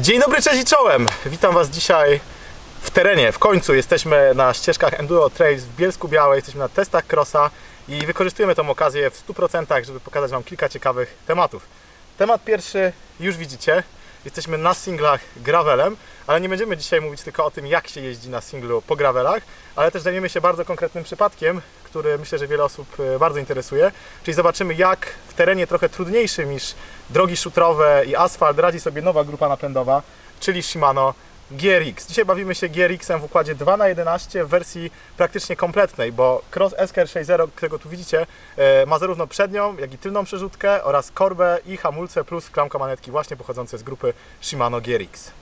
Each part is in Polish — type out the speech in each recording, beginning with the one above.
Dzień dobry, cześć i czołem! Witam Was dzisiaj w terenie. W końcu jesteśmy na ścieżkach Enduro Trails w Bielsku Białej, jesteśmy na testach crossa i wykorzystujemy tą okazję w 100%, żeby pokazać Wam kilka ciekawych tematów. Temat pierwszy już widzicie. Jesteśmy na singlach gravelem, ale nie będziemy dzisiaj mówić tylko o tym, jak się jeździ na singlu po gravelach, ale też zajmiemy się bardzo konkretnym przypadkiem, który myślę, że wiele osób e, bardzo interesuje. Czyli zobaczymy, jak w terenie trochę trudniejszym niż drogi szutrowe i asfalt radzi sobie nowa grupa napędowa, czyli Shimano GRX. Dzisiaj bawimy się GRX-em w układzie 2x11 w wersji praktycznie kompletnej, bo Cross SKR 6.0, którego tu widzicie, e, ma zarówno przednią, jak i tylną przerzutkę oraz korbę i hamulce plus klamka manetki właśnie pochodzące z grupy Shimano GRX.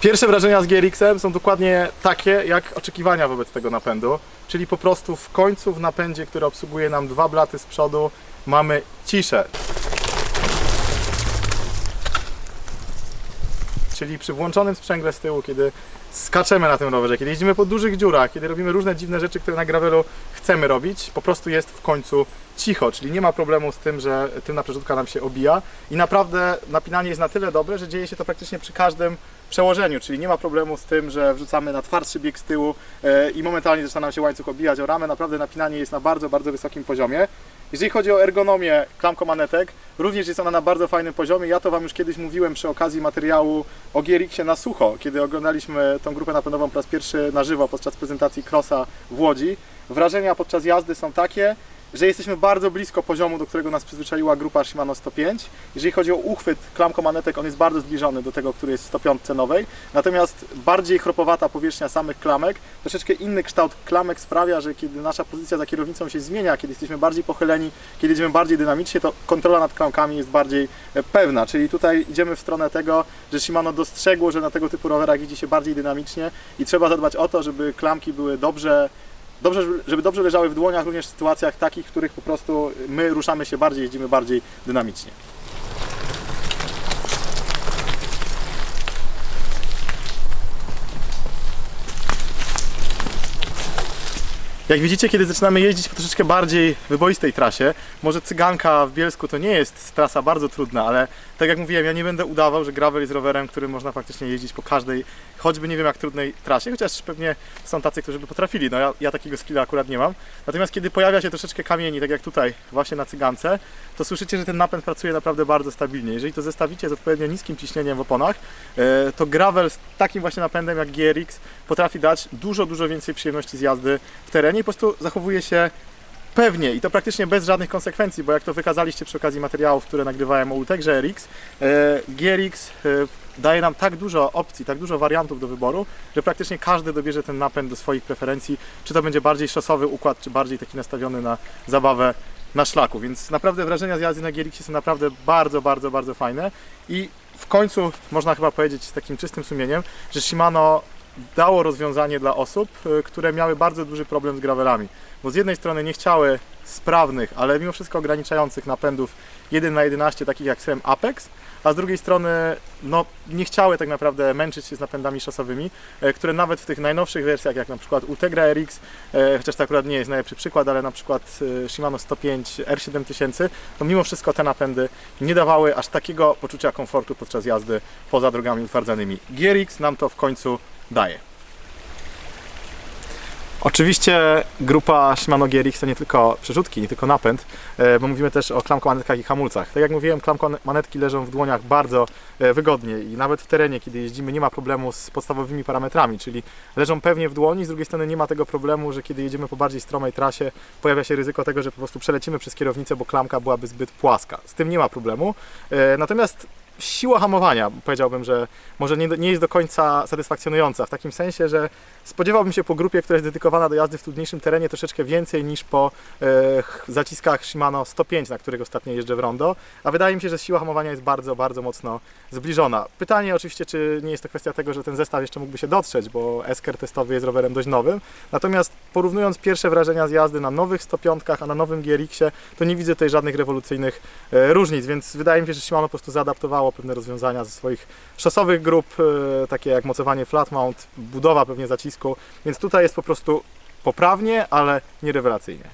Pierwsze wrażenia z GRX-em są dokładnie takie, jak oczekiwania wobec tego napędu, czyli po prostu w końcu w napędzie, który obsługuje nam dwa blaty z przodu, mamy ciszę. Czyli przy włączonym sprzęgle z tyłu, kiedy skaczemy na tym rowerze, kiedy jeździmy po dużych dziurach, kiedy robimy różne dziwne rzeczy, które na gravelu chcemy robić, po prostu jest w końcu cicho, czyli nie ma problemu z tym, że tylna przerzutka nam się obija i naprawdę napinanie jest na tyle dobre, że dzieje się to praktycznie przy każdym przełożeniu, czyli nie ma problemu z tym, że wrzucamy na twardszy bieg z tyłu e, i momentalnie zaczyna nam się łańcuch obijać o ramę, naprawdę napinanie jest na bardzo, bardzo wysokim poziomie. Jeżeli chodzi o ergonomię klamkomanetek, również jest ona na bardzo fajnym poziomie. Ja to Wam już kiedyś mówiłem przy okazji materiału o GRX-ie na sucho, kiedy oglądaliśmy tą grupę napędową po raz pierwszy na żywo podczas prezentacji Crossa w Łodzi. Wrażenia podczas jazdy są takie, że jesteśmy bardzo blisko poziomu, do którego nas przyzwyczaiła grupa Shimano 105. Jeżeli chodzi o uchwyt klamkomanetek, on jest bardzo zbliżony do tego, który jest w 105 cenowej. Natomiast bardziej chropowata powierzchnia samych klamek, troszeczkę inny kształt klamek sprawia, że kiedy nasza pozycja za kierownicą się zmienia, kiedy jesteśmy bardziej pochyleni, kiedy jedziemy bardziej dynamicznie, to kontrola nad klamkami jest bardziej e, pewna. Czyli tutaj idziemy w stronę tego, że Shimano dostrzegło, że na tego typu rowerach jeździ się bardziej dynamicznie i trzeba zadbać o to, żeby klamki były dobrze dobrze, żeby dobrze leżały w dłoniach również w sytuacjach takich, w których po prostu my ruszamy się bardziej, jeździmy bardziej dynamicznie. Jak widzicie, kiedy zaczynamy jeździć po troszeczkę bardziej wyboistej trasie, może Cyganka w Bielsku to nie jest trasa bardzo trudna, ale tak jak mówiłem, ja nie będę udawał, że gravel jest rowerem, którym można faktycznie jeździć po każdej, choćby nie wiem jak trudnej trasie, chociaż pewnie są tacy, którzy by potrafili, no ja, ja takiego skilla akurat nie mam. Natomiast kiedy pojawia się troszeczkę kamieni, tak jak tutaj właśnie na Cygance, to słyszycie, że ten napęd pracuje naprawdę bardzo stabilnie. Jeżeli to zestawicie z odpowiednio niskim ciśnieniem w oponach, e, to gravel z takim właśnie napędem jak GRX potrafi dać dużo, dużo więcej przyjemności z jazdy w terenie po prostu zachowuje się pewnie i to praktycznie bez żadnych konsekwencji, bo jak to wykazaliście przy okazji materiałów, które nagrywałem o Ultegrze RX, e, GRX e, daje nam tak dużo opcji, tak dużo wariantów do wyboru, że praktycznie każdy dobierze ten napęd do swoich preferencji, czy to będzie bardziej szosowy układ, czy bardziej taki nastawiony na zabawę na szlaku, więc naprawdę wrażenia z jazdy na GRX są naprawdę bardzo, bardzo, bardzo fajne i w końcu można chyba powiedzieć z takim czystym sumieniem, że Shimano dało rozwiązanie dla osób, y, które miały bardzo duży problem z gravelami. Bo z jednej strony nie chciały sprawnych, ale mimo wszystko ograniczających napędów 1 na 11 takich jak SEM Apex, a z drugiej strony no, nie chciały tak naprawdę męczyć się z napędami szosowymi, e, które nawet w tych najnowszych wersjach, jak na przykład Ultegra RX, e, chociaż to akurat nie jest najlepszy przykład, ale na przykład e, Shimano 105 R7000, to mimo wszystko te napędy nie dawały aż takiego poczucia komfortu podczas jazdy poza drogami utwardzanymi. GRX nam to w końcu daje. Oczywiście grupa Shimano GRX to nie tylko przerzutki, nie tylko napęd, e, bo mówimy też o klamkomanetkach i hamulcach. Tak jak mówiłem, klamkomanetki leżą w dłoniach bardzo e, wygodnie i nawet w terenie, kiedy jeździmy, nie ma problemu z podstawowymi parametrami, czyli leżą pewnie w dłoni, z drugiej strony nie ma tego problemu, że kiedy jedziemy po bardziej stromej trasie, pojawia się ryzyko tego, że po prostu przelecimy przez kierownicę, bo klamka byłaby zbyt płaska. Z tym nie ma problemu. E, Natomiast siła hamowania powiedziałbym, że może nie, nie jest do końca satysfakcjonująca. W takim sensie, że spodziewałbym się po grupie, która jest dedykowana do jazdy w trudniejszym terenie troszeczkę więcej niż po e, ch- zaciskach Shimano 105, na których ostatnio jeżdżę w rondo. A wydaje mi się, że siła hamowania jest bardzo, bardzo mocno zbliżona. Pytanie oczywiście, czy nie jest to kwestia tego, że ten zestaw jeszcze mógłby się dotrzeć, bo Esker testowy jest rowerem dość nowym. Natomiast porównując pierwsze wrażenia z jazdy na nowych 105, a na nowym GRX-ie, to nie widzę tutaj żadnych rewolucyjnych e, różnic, więc wydaje mi się, że Shimano po prostu zaadaptowało pewne rozwiązania ze swoich szosowych grup, e, takie jak mocowanie flat mount, budowa pewnie zacisku, więc tutaj jest po prostu poprawnie, ale nie rewelacyjnie.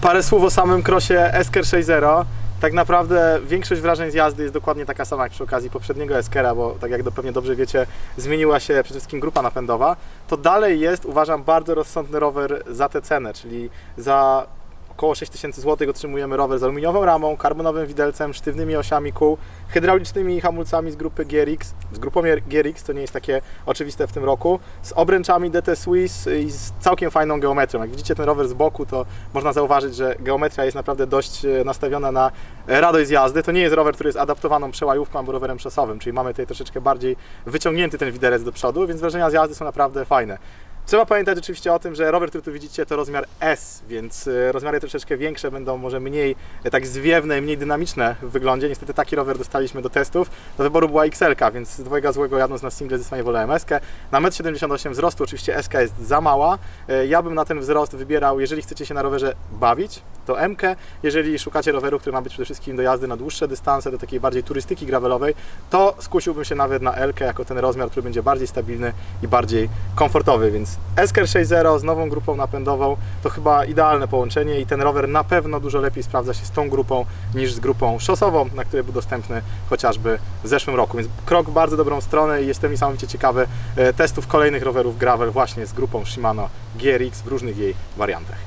Parę słów o samym krosie Esker 6.0. Tak naprawdę większość wrażeń z jazdy jest dokładnie taka sama jak przy okazji poprzedniego Eskera, bo tak jak pewnie dobrze wiecie, zmieniła się przede wszystkim grupa napędowa. To dalej jest, uważam, bardzo rozsądny rower za tę cenę, czyli za około 6000 zł otrzymujemy rower z aluminiową ramą, karbonowym widelcem, sztywnymi osiami kół, hydraulicznymi hamulcami z grupy GRX, z grupą GRX, to nie jest takie oczywiste w tym roku, z obręczami DT Swiss i z całkiem fajną geometrią. Jak widzicie ten rower z boku, to można zauważyć, że geometria jest naprawdę dość e, nastawiona na radość z jazdy. To nie jest rower, który jest adaptowaną przełajówką albo rowerem szosowym, czyli mamy tutaj troszeczkę bardziej wyciągnięty ten widelec do przodu, więc wrażenia z jazdy są naprawdę fajne. Trzeba pamiętać oczywiście o tym, że rower, który tu widzicie, to rozmiar S, więc e, rozmiary troszeczkę większe będą może mniej e, tak zwiewne, mniej dynamiczne w wyglądzie. Niestety taki rower dostaliśmy do testów. Do wyboru była XL, więc z dwojga złego jadąc na single zdecydowanie wolałem S. Na 1,78 m wzrostu oczywiście S jest za mała. E, Ja bym na ten wzrost wybierał, jeżeli chcecie się na rowerze bawić, to M. Jeżeli szukacie roweru, który ma być przede wszystkim do jazdy na dłuższe dystanse, do takiej bardziej turystyki gravelowej, to skusiłbym się nawet na L jako ten rozmiar, który będzie bardziej stabilny i bardziej komfortowy, więc Esker 6.0 z nową grupą napędową to chyba idealne połączenie i ten rower na pewno dużo lepiej sprawdza się z tą grupą niż z grupą szosową, na której był dostępny chociażby w zeszłym roku, więc krok w bardzo dobrą stronę i jestem niesamowicie ciekawy e, testów kolejnych rowerów gravel właśnie z grupą Shimano GRX w różnych jej wariantach.